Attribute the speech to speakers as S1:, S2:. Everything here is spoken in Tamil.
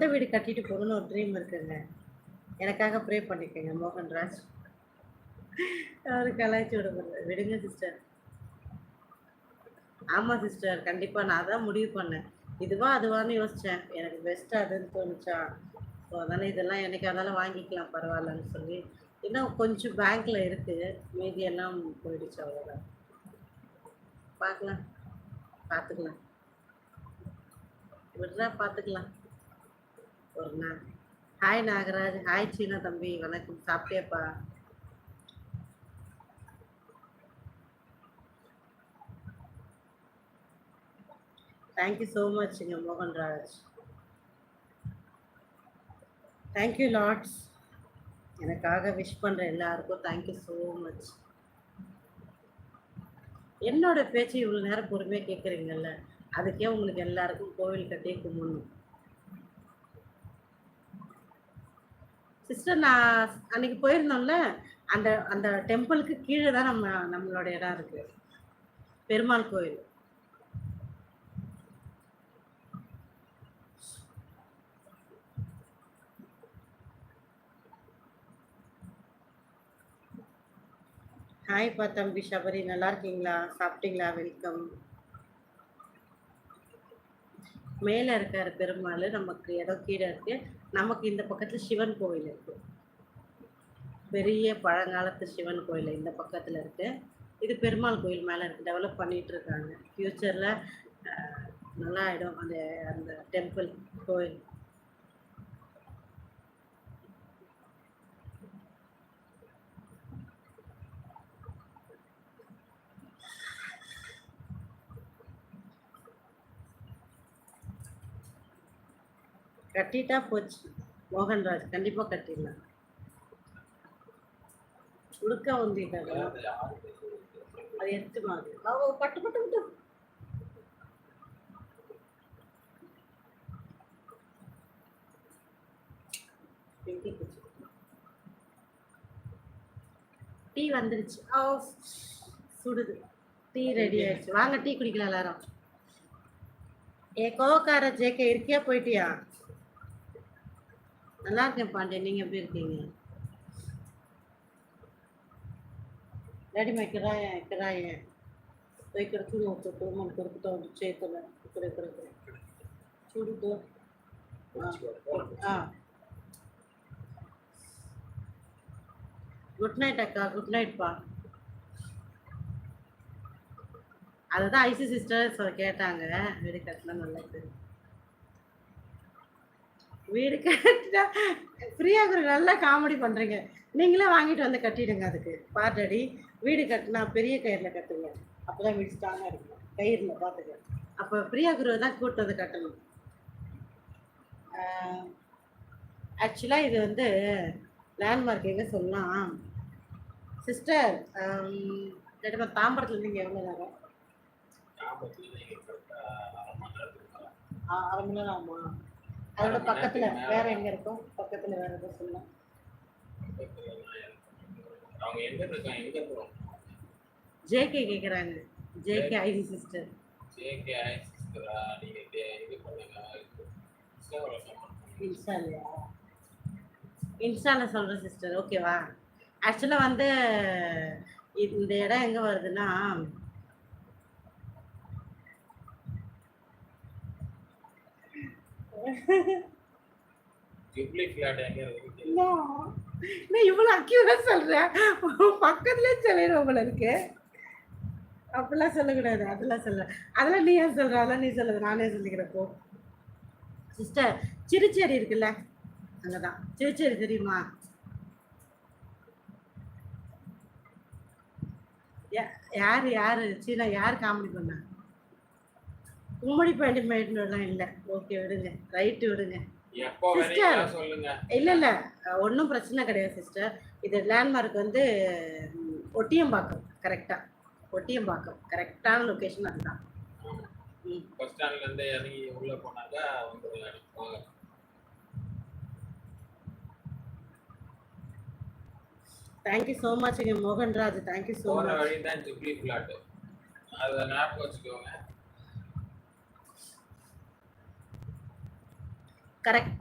S1: சொந்த வீடு கட்டிட்டு போகணும்னு ஒரு ட்ரீம் இருக்குங்க. எனக்காக ப்ரே பண்ணிக்கோங்க மோகன்ராஜ். அவரு கலாய்ச்சி விட விடுங்க சிஸ்டர் ஆமாம் சிஸ்டர் கண்டிப்பாக நான் தான் முடிவு பண்ணேன். இதுவா அதுவான்னு யோசித்தேன் எனக்கு பெஸ்ட்டாக அதுன்னு தோணுச்சா? ஸோ அதனால் இதெல்லாம் எனக்கு அதனால் வாங்கிக்கலாம் பரவாயில்லன்னு சொல்லி. இன்னும் கொஞ்சம் பேங்க்கில் இருக்குது மீதியெல்லாம் போயிடுச்சு அவ்வளோதான் பார்க்கலாம். பார்த்துக்கலாம். விடுறா பார்த்துக்கலாம். ஒரு நாள். ஹாய் நாகராஜ். ஹாய் சீனா தம்பி. வணக்கம். சாப்பிட்டியாப்பா? தேங்க்யூ ஸோ மச்ங்க மோகன்ராஜ் தேங்க்யூ லாட்ஸ் எனக்காக விஷ் பண்ணுற எல்லாருக்கும் தேங்க்யூ ஸோ மச் என்னோட பேச்சு இவ்வளோ நேரம் பொறுமையாக கேட்குறீங்கல்ல அதுக்கே உங்களுக்கு எல்லாருக்கும் கோவில் கட்டி கும்பிடணும். சிஸ்டர் நான் அன்னைக்கு போயிருந்தோம்ல அந்த அந்த டெம்பிளுக்கு கீழே தான் நம்ம நம்மளோட இடம் இருக்கு. பெருமாள் கோயில். ஹாய்ப்பா தம்பி சபரி நல்லா இருக்கீங்களா? சாப்பிட்டீங்களா? வெல்கம் மேலே இருக்கார் பெருமாள் நமக்கு இடம் கீழே இருக்கு. நமக்கு இந்த பக்கத்தில் சிவன் கோவில் இருக்கு. பெரிய பழங்காலத்து சிவன் கோயில் இந்த பக்கத்தில் இருக்கு. இது பெருமாள் கோயில் மேலே இருக்கு. டெவலப் பண்ணிட்டு இருக்காங்க. ஃப்யூச்சரில் நல்லா ஆயிடும் அந்த அந்த டெம்பிள் கோயில் கட்டிட்டா போச்சு. மோகன்ராஜ் கண்டிப்பாக கட்டிடலாம். உடுக்க வந்து அது எடுத்து மாதிரி பட்டு பட்டு விட்டு டீ வந்துருச்சு. ஓ சுடுது. டீ ரெடி ஆயிடுச்சு. வாங்க டீ குடிக்கலாம் எல்லாரும். ஏ கோவக்கார ஜேகே இருக்கியா? போயிட்டியா? நல்லா இருக்கேன் பாண்டியன் நீங்கள் எப்படி இருக்கீங்க? ரெடிமேட் కిరాయి కిరాయి ఇక్కడ చూడు ఒకటి మనం దొరుకుతూ ఉంది చేతులు ఇక్కడ ఇక్కడ ஆ. குட் நைட் அக்கா. குட் గుడ్ నైట్ அதுதான் ஐசி சிஸ்டர் கேட்டாங்க. வீடு கட்டலாம் நல்லா இருக்குது வீடு கட்டினா ஃப்ரீயாக நல்லா காமெடி பண்ணுறீங்க நீங்களே வாங்கிட்டு வந்து கட்டிடுங்க அதுக்கு. பாட்டடி வீடு கட்டினா பெரிய கயிறில் கட்டுங்க. அப்போ தான் வீடு ஸ்ட்ராங்காக இருக்கும். கயிறில் பார்த்துக்க அப்போ பிரியா குருவை தான் கூட்டு வந்து கட்டணும். ஆக்சுவலாக இது வந்து லேண்ட்மார்க் எங்கே சொல்லலாம்? சிஸ்டர் நம்ம தாம்பரத்தில் நீங்கள் எவ்வளோ நேரம் அரை மணி நேரம் ஆகுமா? அதோட பக்கத்தில் வேற எங்கே இருக்கும்? பக்கத்தில் வேற எதுவும் சொல்லலாம். ஜேகே கேட்குறாங்க JK I see sister.
S2: JK சிஸ்டரா நீங்க இது பண்ணுங்க. இன்ஸ்டாகிராம்ல comment
S1: இன்ஸ்டா இல்லையா இன்ஸ்டாவில் சொல்கிறேன் சிஸ்டர். ஓகேவா? ஆக்சுவலாக வந்து இந்த இடம் எங்கே வருதுன்னா
S2: ஜூப்ளி ஃபிளாட் எங்க இருக்கு.
S1: நான் நான் இவ்வளோ அக்யூரேட் சொல்கிறேன் பக்கத்துலேயே சொல்லிடுவேன் போல இருக்கு அப்படிலாம் சொல்லக்கூடாது. அதெல்லாம் சொல்ல. அதெல்லாம் நீ ஏன் சொல்கிற அதெல்லாம் நீ சொல்லுது நானே சொல்லிக்கிறேன் போ சிஸ்டர் சிறுச்சேரி இருக்குல்ல? அங்கே தான் சிறுச்சேரி தெரியுமா? யா- யார் யார்? சீனா யார் காமெடி பண்ணா? கும்மடி பாண்டி மேட்லாம் இல்லை. ஓகே விடுங்க. ரைட்டு விடுங்க.
S2: சொல்லுங்க.
S1: இல்லை இல்லை. ஒன்றும் பிரச்சனை கிடையாது சிஸ்டர் இது லேண்ட்மார்க் வந்து ஒட்டியம்பாக்கம். கரெக்டாக ஒட்டியம்பாக்கம். கரெக்டான லொக்கேஷன் அதுதான்.
S2: பஸ் ஸ்டாண்ட்ல இருந்து இறங்கி உள்ள போனாக்க வந்து வாங்க
S1: thank you so மச்ங்க Mohanraj. Thank you so much
S2: வழி தான் ஜூப்ளி அதை ஞாபகம் வச்சுக்கோங்க.
S1: கரெக்ட்